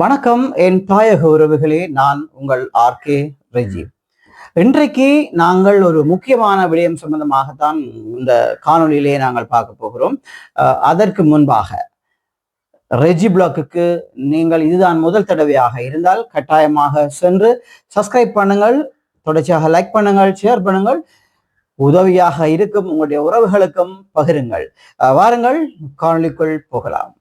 வணக்கம் என் தாயக உறவுகளே. நான் உங்கள் ஆர்கே ரெஜி. இன்றைக்கு நாங்கள் ஒரு முக்கியமான விடயம் சம்பந்தமாகத்தான் இந்த காணொலியிலே நாங்கள் பார்க்க போகிறோம். அதற்கு முன்பாக ரெஜி பிளாக்குக்கு நீங்கள் இதுதான் முதல் தடவையாக இருந்தால் கட்டாயமாக சென்று சப்ஸ்கிரைப் பண்ணுங்கள் தொடர்ச்சியாக லைக் பண்ணுங்கள் ஷேர் பண்ணுங்கள் உதவியாக இருக்கும் உங்களுடைய உறவுகளுக்கும் பகிருங்கள். வாருங்கள் காணொளிக்குள் போகலாம்.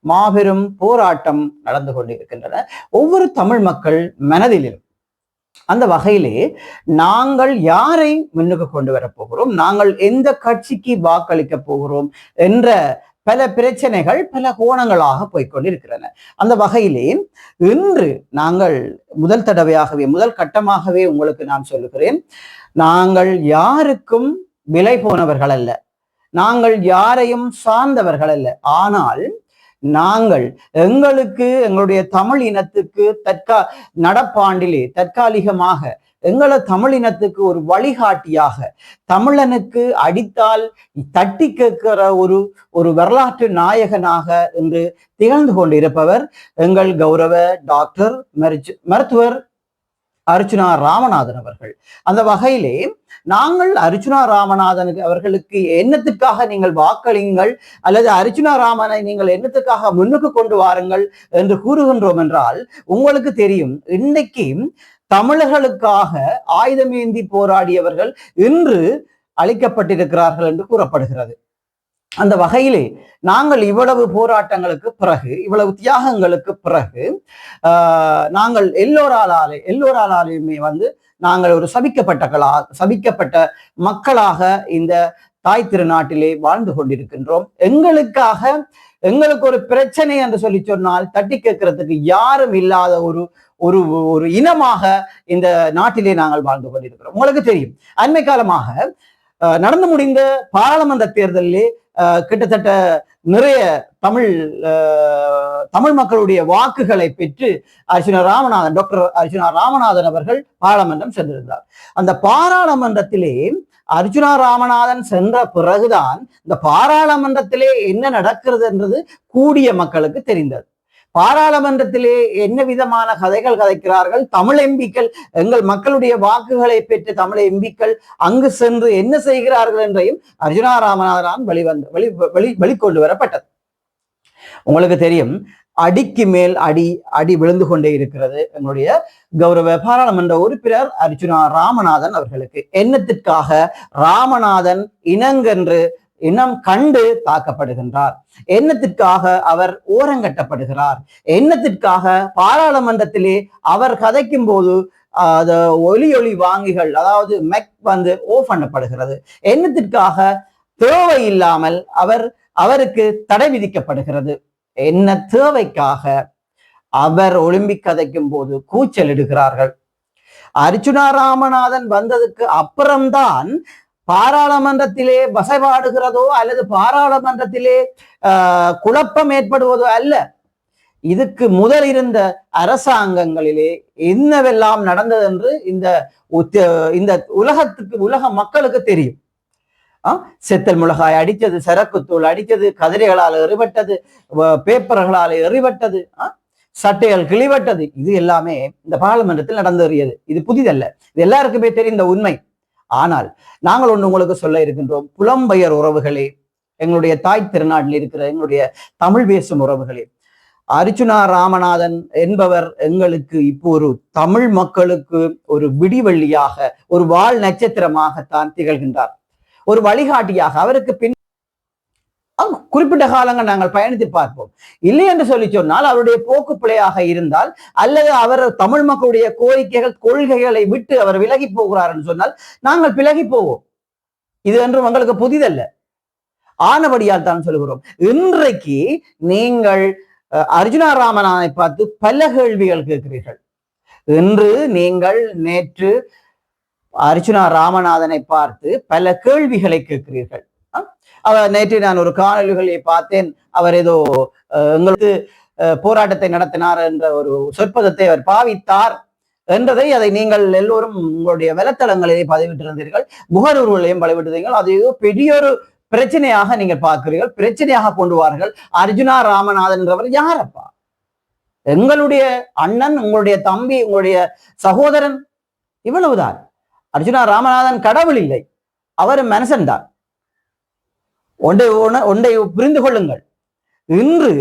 மாபெரும் போராட்டம் நடந்து கொண்டிருக்கின்றன. ஒவ்வொரு தமிழ் மக்கள் மனதிலும் அந்த வகையிலே நாங்கள் யாரை முன்னுக்கு கொண்டு வரப்போகிறோம் நாங்கள் எந்த கட்சிக்கு வாக்களிக்க போகிறோம்? என்ற பல பிரச்சனைகள் பல கோணங்களாக போய்கொண்டிருக்கிறன அந்த வகையிலே இன்று நாங்கள் முதல் தடவையாகவே முதல் கட்டமாகவே உங்களுக்கு நான் சொல்லுகிறேன். நாங்கள் யாருக்கும் விலை போனவர்கள் அல்ல. நாங்கள் யாரையும் சார்ந்தவர்கள் அல்ல. ஆனால் நாங்கள் எங்களுக்கு எங்களுடைய தமிழ் இனத்துக்கு தற்கா நடப்பாண்டிலே தற்காலிகமாக எங்களை தமிழ் இனத்துக்கு ஒரு வழிகாட்டியாக தமிழனுக்கு அடித்தால் தட்டி கேட்கிற ஒரு ஒரு வரலாற்று நாயகனாக என்று திகழ்ந்து கொண்டிருப்பவர் எங்கள் கௌரவ டாக்டர் மருச்சு- மருத்துவர் அர்ச்சுனா ராமநாதன் அவர்கள். அந்த வகையிலே நாங்கள் அர்ச்சுனா ராமநாதனுக்கு அவர்களுக்கு என்னத்துக்காக நீங்கள் வாக்களியுங்கள்? அல்லது அர்ச்சுனா ராமனை நீங்கள் என்னத்துக்காக முன்னுக்கு கொண்டு வாருங்கள் என்று கூறுகின்றோம் என்றால் உங்களுக்கு தெரியும் இன்னைக்கு தமிழர்களுக்காக ஆயுதமேந்தி போராடியவர்கள் இன்று அழிக்கப்பட்டிருக்கிறார்கள் என்று கூறப்படுகிறது. அந்த வகையிலே நாங்கள் இவ்வளவு போராட்டங்களுக்கு பிறகு இவ்வளவு தியாகங்களுக்கு பிறகு ஆஹ், நாங்கள் எல்லோராலே எல்லோராலேயுமே வந்து நாங்கள் ஒரு சபிக்கப்பட்டகளா சபிக்கப்பட்ட மக்களாக இந்த தாய் திருநாட்டிலே வாழ்ந்து கொண்டிருக்கின்றோம். எங்களுக்காக எங்களுக்கு ஒரு பிரச்சனை என்று சொல்லி சொன்னால் தட்டி கேட்கறதுக்கு யாரும் இல்லாத ஒரு ஒரு ஒரு இனமாக இந்த நாட்டிலே நாங்கள் வாழ்ந்து கொண்டிருக்கிறோம். உங்களுக்கு தெரியும். அண்மை காலமாக நடந்து முடிந்த பாராளுமன்ற தேர்தலிலே கிட்டத்தட்ட நிறைய தமிழ் அஹ், தமிழ் மக்களுடைய வாக்குகளை பெற்று அர்ச்சுனா ராமநாதன் டாக்டர் அர்ச்சுனா ராமநாதன் அவர்கள் பாராளுமன்றம் சென்றிருந்தார். அந்த பாராளுமன்றத்திலே அர்ஜுனா ராமநாதன் சென்ற பிறகுதான் இந்த பாராளுமன்றத்திலே என்ன நடக்கிறது என்றது கூடிய மக்களுக்கு தெரிந்தது. பாராளுமன்றத்திலே என்ன விதமான கதைகள் கதைக்கிறார்கள்? தமிழ் எம்பிக்கள் எங்கள் மக்களுடைய வாக்குகளை பெற்று தமிழ் எம்பிக்கள் அங்கு சென்று என்ன செய்கிறார்கள் என்றையும் அர்ஜுனா ராமநாதனான் வெளிவந்து வெளி வெளி வெளிக்கொண்டு வரப்பட்டது. உங்களுக்கு தெரியும் அடிக்கு மேல் அடி அடி விழுந்து கொண்டே இருக்கிறது எங்களுடைய கௌரவ பாராளுமன்ற உறுப்பினர் அர்ஜுனா ராமநாதன் அவர்களுக்கு. என்னத்திற்காக? ராமநாதன் இனங்கென்று இனம் கண்டு தாக்கப்படுகின்றார். எண்ணத்திற்காக அவர் ஓரங்கட்டப்படுகிறார் எண்ணத்திற்காக பாராளுமன்றத்திலே அவர் கதைக்கும் போது அது ஒலி ஒளி வாங்கிகள் அதாவது மெக் வந்து ஓஃப் பண்ணப்படுகிறது. தேவை இல்லாமல் அவர் அவருக்கு தடை விதிக்கப்படுகிறது. என்ன தேவைக்காக அவர் ஒலிம்பிக் கதைக்கும் போது கூச்சல் இடுகிறார்கள் அர்ச்சுனா ராமநாதன் வந்ததுக்கு அப்புறம்தான் பாராளுமன்றத்திலே வசைபாடுகிறதோ அல்லது பாராளுமன்றத்திலே ஆஹ், குழப்பம் ஏற்படுவதோ அல்ல. இதுக்கு முதல் இருந்த அரசாங்கங்களிலே என்னவெல்லாம் நடந்தது என்று இந்த உத்த- இந்த உலகத்துக்கு உலக மக்களுக்கு தெரியும். செத்தல் மிளகாய் அடித்தது சரக்குத்தூள் அடித்தது கதிரைகளால் எறிவட்டது பேப்பர்களால் எறிவட்டது சட்டைகள் கிழிவட்டது இது எல்லாமே இந்த பாராளுமன்றத்தில் நடந்தேறியது. இது புதிதல்ல. இது எல்லாருக்குமே தெரிந்த உண்மை. ஆனால் நாங்கள் ஒன்று உங்களுக்கு சொல்ல இருக்கின்றோம். புலம்பெயர் உறவுகளே எங்களுடைய தாய் திருநாட்டில் இருக்கிற எங்களுடைய தமிழ் பேசும் உறவுகளே. அர்ச்சுனா ராமநாதன் என்பவர் எங்களுக்கு இப்போ ஒரு தமிழ் மக்களுக்கு ஒரு விடிவெள்ளியாக ஒரு வாழ் நட்சத்திரமாகத்தான் திகழ்கின்றார். ஒரு வழிகாட்டியாக அவருக்கு பின் அங்கு குறிப்பிட்ட காலங்கள் நாங்கள் பயணித்து பார்ப்போம். இல்லை என்று சொல்லி சொன்னால் அவருடைய போக்கு பிழையாக இருந்தால் அல்லது அவர் தமிழ் மக்களுடைய கோரிக்கைகள் கொள்கைகளை விட்டு அவர் விலகி போகிறார் என்று சொன்னால் நாங்கள் விலகி போவோம். இது என்று உங்களுக்கு புதிதல்ல. ஆனபடியால் தான் சொல்கிறோம். இன்றைக்கு நீங்கள் அஹ், அர்ஜுனா ராமநாதனை பார்த்து பல கேள்விகள் கேட்கிறீர்கள். இன்று நீங்கள் நேற்று அர்ஜுனா ராமநாதனை பார்த்து பல கேள்விகளை கேட்கிறீர்கள். அவர் நேற்று நான் ஒரு காணொலிகளை பார்த்தேன். அவர் ஏதோ அஹ், எங்களுக்கு அஹ், போராட்டத்தை நடத்தினார் என்ற ஒரு சொற்பதத்தை அவர் பாவித்தார் என்றதை அதை நீங்கள் எல்லோரும் உங்களுடைய வலைத்தளங்களிலே பதிவிட்டிருந்தீர்கள். முகநூல்களையும் பதிவிட்டிருந்தீர்கள் அது ஏதோ பெரிய ஒரு பிரச்சனையாக நீங்கள் பார்க்கிறீர்கள். பிரச்சனையாக கொண்டு வார்கள் அர்ஜுனா ராமநாதன் என்றவர் யாரப்பா? எங்களுடைய அண்ணன் உங்களுடைய தம்பி உங்களுடைய சகோதரன் இவ்வளவுதான். அர்ஜுனா ராமநாதன் கடவுள் இல்லை. அவர் மனுஷன்தான். ஒன்றை உண- ஒன்றை புரிந்து கொள்ளுங்கள். இன்று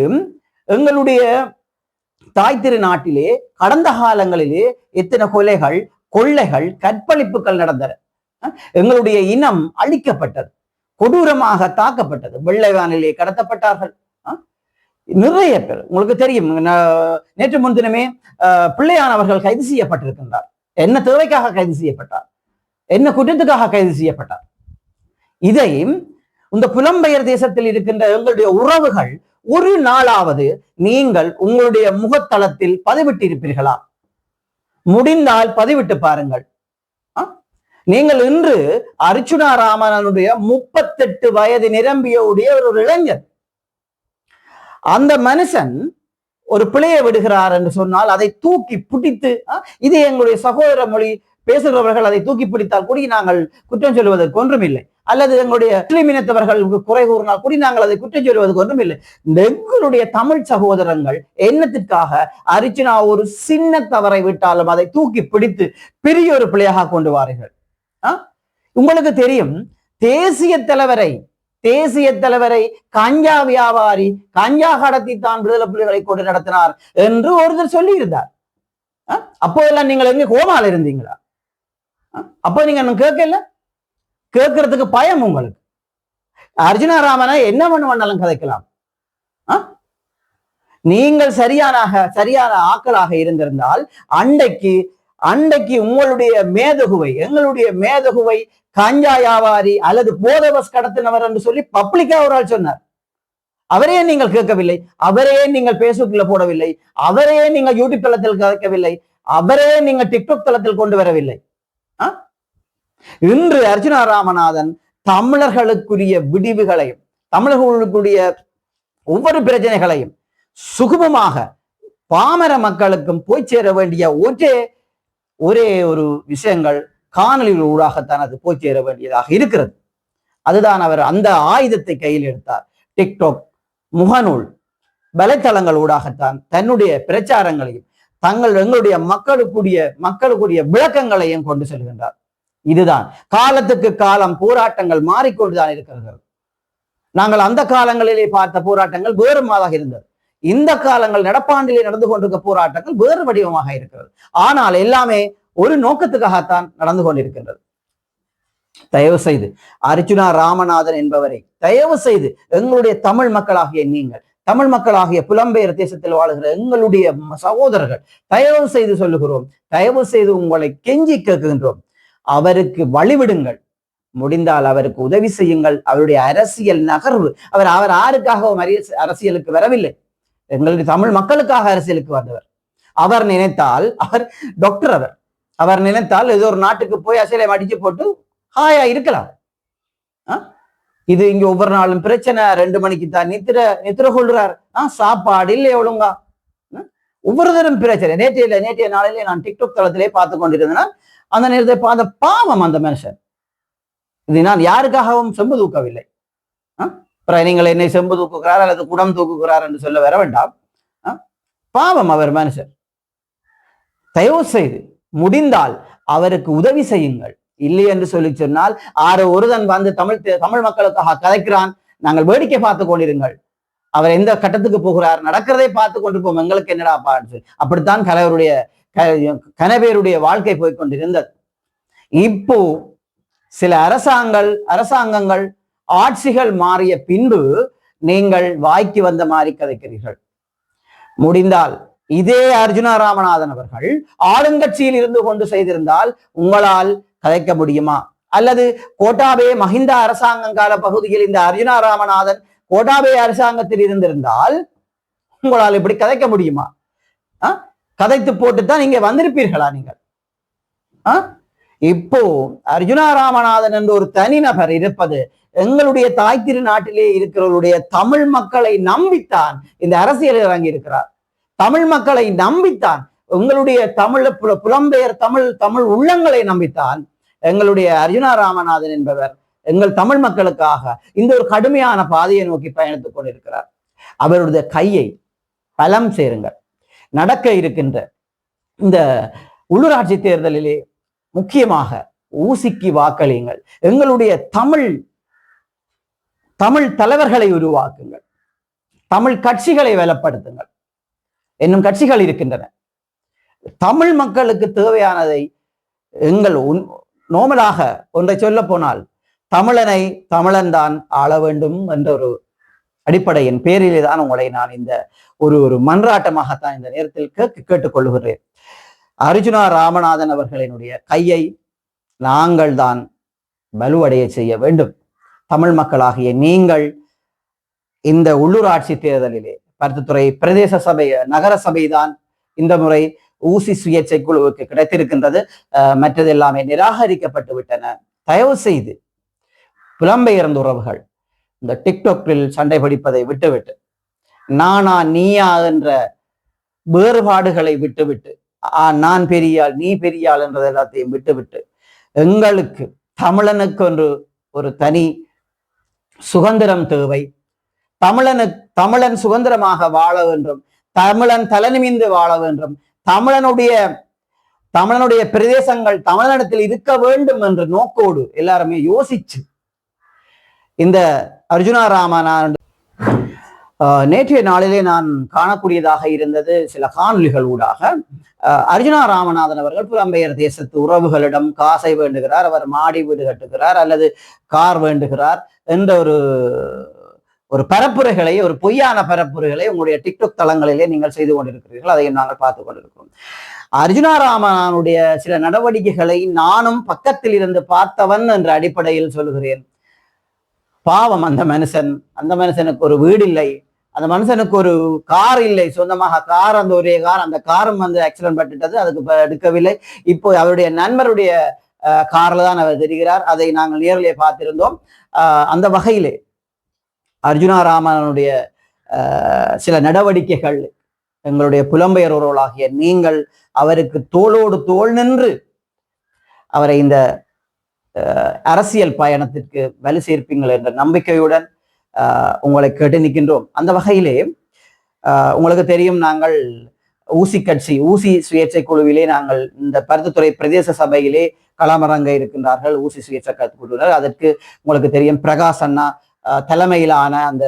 எங்களுடைய தாய் திரு நாட்டிலே கடந்த காலங்களிலே எத்தனை கொலைகள் கொள்ளைகள் கற்பழிப்புகள் நடந்தன. எங்களுடைய இனம் அழிக்கப்பட்டது கொடூரமாக தாக்கப்பட்டது. வெள்ளை வானிலே கடத்தப்பட்டார்கள். நிறைய பேர் உங்களுக்கு தெரியும் ந- நேற்று முன்தினமே அஹ், பிள்ளையான் அவர்கள் கைது செய்யப்பட்டிருக்கின்றார். என்ன தேவைக்காக கைது செய்யப்பட்டார்? என்ன குற்றத்துக்காக கைது செய்யப்பட்டார்? இதையும் இந்த புலம்பெயர் தேசத்தில் இருக்கின்ற எங்களுடைய உறவுகள் ஒரு நாளாவது நீங்கள் உங்களுடைய முகத்தளத்தில் பதிவிட்டிருப்பீர்களா? முடிந்தால் பதிவிட்டு பாருங்கள். நீங்கள் இன்று அர்ச்சுனா ராமனனுடைய முப்பத்தெட்டு வயது நிரம்பிய உடைய ஒரு இளைஞர். அந்த மனுஷன் ஒரு பிழையை விடுகிறார் என்று சொன்னால் அதை தூக்கி பிடித்து இது எங்களுடைய சகோதர மொழி பேசுகிறவர்கள் அதை தூக்கி பிடித்தால் கூடி நாங்கள் குற்றம் சொல்வதற்கு ஒன்றுமில்லை. அல்லது எங்களுடைய முஸ்லிம் இனத்தவர்களுக்கு குறை கூறினால் கூடி நாங்கள் அதை குற்றம் சொல்வதற்கு ஒன்றுமில்லை இல்லை. எங்களுடைய தமிழ் சகோதரங்கள் என்னத்திற்காக அரிச்சினா ஒரு சின்ன தவறை விட்டாலும் அதை தூக்கி பிடித்து பெரிய ஒரு பிள்ளையாக கொண்டு வாருங்கள். உங்களுக்கு தெரியும் தேசிய தலைவரை தேசிய தலைவரை காஞ்சா வியாபாரி காஞ்சா கடத்தி தான் விடுதலை புலிகளை கொண்டு நடத்தினார் என்று ஒருத்தர் சொல்லி இருந்தார் அப்போதெல்லாம் நீங்கள் எங்க கோமால இருந்தீங்களா? அப்போ நீங்க கேட்கல? கேட்கறதுக்கு பயம் உங்களுக்கு. அர்ஜுனா ராமனை என்ன பண்ண வேணாலும் கதைக்கலாம் நீங்கள் சரியானாக சரியான ஆக்களாக இருந்திருந்தால் அண்டைக்கு அண்டைக்கு உங்களுடைய மேதகுவை எங்களுடைய மேதகுவை கஞ்சா வியாபாரி அல்லது போதவஸ் கடத்தினவர் என்று சொல்லி பப்ளிக்கா ஒரு ஆள் சொன்னார். அவரையே நீங்கள் கேட்கவில்லை. அவரையே நீங்கள் பேஸ்புக்ல போடவில்லை. அவரையே நீங்கள் யூடியூப் தளத்தில் கதைக்கவில்லை அவரையே நீங்கள் டிக்டாக் தளத்தில் கொண்டு வரவில்லை. ஆ? இன்று அர்ஜுனா ராமநாதன் தமிழர்களுக்குரிய விடிவுகளையும் தமிழர்களுக்குரிய ஒவ்வொரு பிரச்சனைகளையும் சுகமமாக பாமர மக்களுக்கும் போய் சேர வேண்டிய ஒரே ஒரே ஒரு விஷயங்கள் காணொலிகள் ஊடாகத்தான் அது போய் சேர வேண்டியதாக இருக்கிறது. அதுதான் அவர் அந்த ஆயுதத்தை கையில் எடுத்தார். டிக்டாக் முகநூல் வலைத்தளங்கள் ஊடாகத்தான் தன்னுடைய பிரச்சாரங்களையும் தங்கள் எங்களுடைய மக்களுக்குரிய மக்களுக்குரிய விளக்கங்களையும் கொண்டு செல்கின்றார். இதுதான். காலத்துக்கு காலம் போராட்டங்கள் மாறிக்கொண்டுதான் இருக்கிறது. நாங்கள் அந்த காலங்களிலே பார்த்த போராட்டங்கள் வேறு மாதாக இருந்தது. இந்த காலங்கள் நடப்பாண்டிலே நடந்து கொண்டிருக்க போராட்டங்கள் வேறு வடிவமாக இருக்கிறது. ஆனால் எல்லாமே ஒரு நோக்கத்துக்காகத்தான் நடந்து கொண்டிருக்கின்றது. தயவு செய்து அர்ஜுனா ராமநாதன் என்பவரை தயவு செய்து எங்களுடைய தமிழ் மக்களாகிய நீங்கள் தமிழ் மக்களாகிய புலம்பெயர் தேசத்தில் வாழுகிற எங்களுடைய சகோதரர்கள் தயவு செய்து சொல்லுகிறோம் தயவு செய்து உங்களை கெஞ்சி கேட்கின்றோம் அவருக்கு வழிவிடுங்கள். முடிந்தால் அவருக்கு உதவி செய்யுங்கள். அவருடைய அரசியல் நகர்வு. அவர் அவர் ஆருக்காகவும் அரிய- அரசியலுக்கு வரவில்லை. எங்களுடைய தமிழ் மக்களுக்காக அரசியலுக்கு வந்தவர். அவர் நினைத்தால் அவர் டாக்டர் அவர். அவர் நினைத்தால் ஏதோ ஒரு நாட்டுக்கு போய் அசைலை அடிச்சு போட்டு ஹாயா இருக்கலாம். இது இங்க ஒவ்வொரு நாளும் பிரச்சனை. ரெண்டு மணிக்கு தான் நித்திர நித்திர கொள்றார். ஆஹ் சாப்பாடு இல்லை ஒழுங்கா. ஒவ்வொரு தரம் பிரச்சனை. நேற்றைய இல்லை நேற்றைய நாளிலே நான் டிக்டாக் தளத்திலே பார்த்து கொண்டிருந்தேன்னா அந்த நேரத்தை பார்த்த பாவம் அந்த மனுஷன். இது நான் யாருக்காகவும் செம்பு தூக்கவில்லை. அப்புறம் நீங்கள் என்னை செம்பு தூக்குகிறார் அல்லது குடம் தூக்குகிறார் என்று சொல்ல வர வேண்டாம். பாவம் அவர் மனுஷர். தயவு செய்து முடிந்தால் அவருக்கு உதவி செய்யுங்கள். இல்லை என்று சொல்லி சொன்னால் ஆறு ஒருதன் வந்து தமிழ் தமிழ் மக்களுக்காக கதைக்கிறான். நாங்கள் வேடிக்கை பார்த்து கொண்டிருங்கள். அவர் எந்த கட்டத்துக்கு போகிறார்? நடக்கிறதை பார்த்து கொண்டு போம் எங்களுக்கு என்னடா பாடு? அப்படித்தான் கலைவருடைய க- வாழ்க்கை போய்கொண்டிருந்தது இப்போ சில அரசாங்கள் அரசாங்கங்கள் ஆட்சிகள் மாறிய பின்பு நீங்கள் வாய்க்கு வந்த மாதிரி கதைக்கிறீர்கள். முடிந்தால் இதே அர்ஜுனா ராமநாதன் அவர்கள் ஆளுங்கட்சியில் இருந்து கொண்டு செய்திருந்தால் உங்களால் கதைக்க முடியுமா? அல்லது கோட்டாபே மஹிந்தா அரசாங்கம் கால பகுதியில் இந்த அர்ஜுனா ராமநாதன் கோட்டாபே அரசாங்கத்தில் இருந்திருந்தால் உங்களால் இப்படி கதைக்க முடியுமா? கதைத்து கதைத்து போட்டுத்தான் நீங்க வந்திருப்பீர்களா நீங்கள்? ஆ? இப்போ அர்ஜுனா ராமநாதன் என்ற ஒரு தனிநபர் இருப்பது எங்களுடைய தாய் திருநாட்டிலே இருக்கிறவருடைய தமிழ் மக்களை நம்பித்தான் இந்த அரசியல் இறங்கி இருக்கிறார் தமிழ் மக்களை நம்பித்தான் உங்களுடைய தமிழ் புல- புலம்பெயர் தமிழ் தமிழ் உள்ளங்களை நம்பித்தான் எங்களுடைய அர்ஜுனா ராமநாதன் என்பவர் எங்கள் தமிழ் மக்களுக்காக இந்த ஒரு கடுமையான பாதையை நோக்கி பயணித்துக் கொண்டிருக்கிறார். அவருடைய கையை பலம் சேருங்கள். நடக்க இருக்கின்ற இந்த உள்ளூராட்சி தேர்தலிலே முக்கியமாக ஊசிக்கு வாக்களியுங்கள். எங்களுடைய தமிழ் தமிழ் தலைவர்களை உருவாக்குங்கள். தமிழ் கட்சிகளை வலப்படுத்துங்கள் என்னும் கட்சிகள் இருக்கின்றன. தமிழ் மக்களுக்கு தேவையானதை எங்கள் உன்- நோமலாக ஒன்றை சொல்ல போனால் தமிழனை தமிழன்தான் ஆள வேண்டும் என்ற ஒரு அடிப்படையின் பேரிலே தான் உங்களை நான் இந்த ஒரு ஒரு மன்றாட்டமாகத்தான் இந்த நேரத்தில் கேட்டுக்கொள்கிறேன் அர்ஜுனா ராமநாதன் அவர்களினுடைய கையை நாங்கள் தான் வலுவடைய செய்ய வேண்டும். தமிழ் மக்களாகிய நீங்கள் இந்த உள்ளூராட்சி தேர்தலிலே பருத்துத்துறை பிரதேச சபை நகர சபைதான் இந்த முறை ஊசி சுயேட்சை குழுவுக்கு கிடைத்திருக்கின்றது. அஹ், மற்றது எல்லாமே நிராகரிக்கப்பட்டு விட்டன தயவு செய்து புலம்பெயர்ந்த உறவுகள் இந்த டிக்டாக்கில் சண்டை பிடிப்பதை விட்டுவிட்டு நானா நீயா என்ற வேறுபாடுகளை விட்டுவிட்டு ஆ, நான் பெரியாள் நீ பெரியாள் என்றது எல்லாத்தையும் விட்டுவிட்டு எங்களுக்கு தமிழனுக்கு என்று ஒரு தனி சுதந்திரம் தேவை. தமிழனு தமிழன் சுதந்திரமாக வாழ வேண்டும். தமிழன் தலைநிமிந்து வாழ வேண்டும். தமிழனுடைய தமிழனுடைய பிரதேசங்கள் தமிழனிடத்தில் இருக்க வேண்டும் என்ற நோக்கோடு எல்லாருமே யோசிச்சு இந்த அர்ஜுனா ராமனா நேற்றைய நாளிலே நான் காணக்கூடியதாக இருந்தது சில காணொலிகள் ஊடாக. அர்ஜுனா ராமநாதன் அவர்கள் புலம்பெயர் தேசத்து உறவுகளிடம் காசை வேண்டுகிறார் அவர் மாடி வீடு கட்டுகிறார் அல்லது கார் வேண்டுகிறார் என்ற ஒரு ஒரு பரப்புரைகளை ஒரு பொய்யான பரப்புரைகளை உங்களுடைய டிக்டாக் தளங்களிலே நீங்கள் செய்து கொண்டிருக்கிறீர்கள். அதையும் நாங்கள் பார்த்து கொண்டிருக்கிறோம். அர்ஜுனா ராமனுடைய சில நடவடிக்கைகளை நானும் பக்கத்தில் இருந்து பார்த்தவன் என்ற அடிப்படையில் சொல்கிறேன். பாவம் அந்த மனுஷன். அந்த மனுஷனுக்கு ஒரு வீடு இல்லை அந்த மனுஷனுக்கு ஒரு கார் இல்லை. சொந்தமாக கார் அந்த ஒரே கார் அந்த காரும் வந்து ஆக்சிடென்ட் பட்டுட்டது. அதுக்கு எடுக்கவில்லை. இப்போ அவருடைய நண்பருடைய காரில் தான் அவர் தெரிகிறார். அதை நாங்கள் நேரிலே பார்த்திருந்தோம். அந்த வகையிலே அர்ஜுனா ராமனுடைய சில நடவடிக்கைகள் எங்களுடைய புலம்பெயர்வர்களாகிய நீங்கள் அவருக்கு தோளோடு தோள் நின்று அவரை இந்த அரசியல் பயணத்திற்கு வலு சேர்ப்பீங்கள் என்ற நம்பிக்கையுடன் உங்களை கேட்டு நிற்கின்றோம். அந்த வகையிலே உங்களுக்கு தெரியும் நாங்கள் ஊசி கட்சி ஊசி சுயேட்சை குழுவிலே நாங்கள் இந்த பருத்தித்துறை பிரதேச சபையிலே களமரங்க இருக்கின்றார்கள் ஊசி சுயேட்சை குழுவினர். அதற்கு உங்களுக்கு தெரியும் பிரகாஷ் அண்ணா அஹ், தலைமையிலான அந்த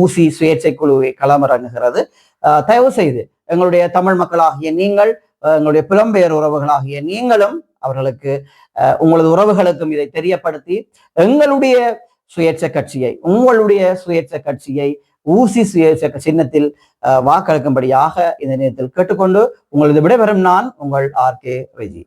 ஊசி சுயேட்சை குழுவை களமிறங்குகிறது. அஹ், தயவு செய்து எங்களுடைய தமிழ் மக்களாகிய நீங்கள் எங்களுடைய புலம்பெயர் உறவுகளாகிய நீங்களும் அவர்களுக்கு அஹ், உங்களது உறவுகளுக்கும் இதை தெரியப்படுத்தி எங்களுடைய சுயேட்சை கட்சியை உங்களுடைய சுயேட்சை கட்சியை ஊசி சுயேட்சை சின்னத்தில் வாக்களிக்கும்படியாக இந்த நேரத்தில் கேட்டுக்கொண்டு உங்களது விடைபெறும் நான் உங்கள் ஆர் கே ரெஜி